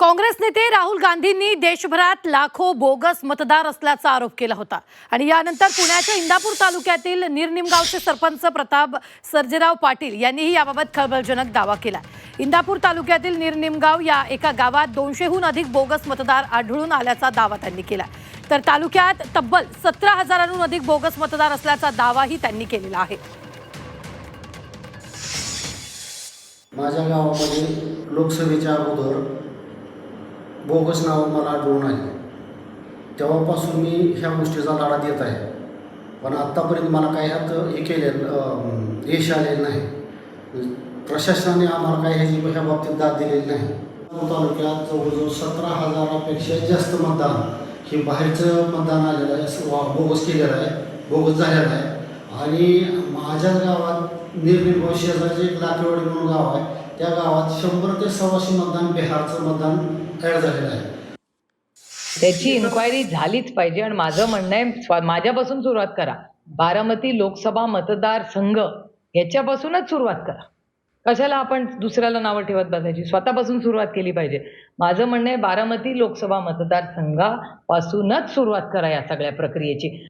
काँग्रेस नेते राहुल गांधींनी देशभरात लाखो बोगस मतदार असल्याचा आरोप केला होता. आणि यानंतर पुण्याच्या इंदापूर तालुक्यातील निर्निमगावचे सरपंच प्रताप सर्जेराव पाटील यांनीही याबाबत खळबळजनक दावा केला. इंदापूर तालुक्यातील निर्निमगाव या एका गावात दोनशेहून अधिक बोगस मतदार आढळून आल्याचा दावा त्यांनी केला. तर तालुक्यात तब्बल सतरा हजारांहून अधिक बोगस मतदार असल्याचा दावाही त्यांनी केलेला आहे. माझ्या गावामध्ये लोकसभेच्या अगोदर बोगस नावं मला आढळून आहे तेव्हापासून मी ह्या गोष्टीचा लढा देत आहे. पण आत्तापर्यंत मला काही ह्यात हे केले यश आलेलं नाही. प्रशासनाने आम्हाला काही ह्याची ह्या बाबतीत दाद दिलेली नाही. तालुक्यात जवळजवळ सतरा हजारापेक्षा जास्त मतदान हे बाहेरचं मतदान आलेलं आहे वा- बोगस केलेलं आहे बोगस झालेलं आहे. आणि माझ्याच गावात निर्निर्भय शेजारचे एक लाखेवाडी म्हणून गाव आहे. त्या गावात शंभर ते सव्वाशे मतदान बिहारचं मतदान तयार झालेला आहे. त्याची इन्क्वायरी झालीच पाहिजे आणि माझं म्हणणं आहे माझ्यापासून सुरुवात करा. बारामती लोकसभा मतदारसंघ याच्यापासूनच सुरुवात करा. कशाला आपण दुसऱ्याला नावं ठेवत बसायची? स्वतःपासून सुरुवात केली पाहिजे. माझं म्हणणं आहे बारामती लोकसभा मतदारसंघापासूनच सुरुवात करा या सगळ्या प्रक्रियेची.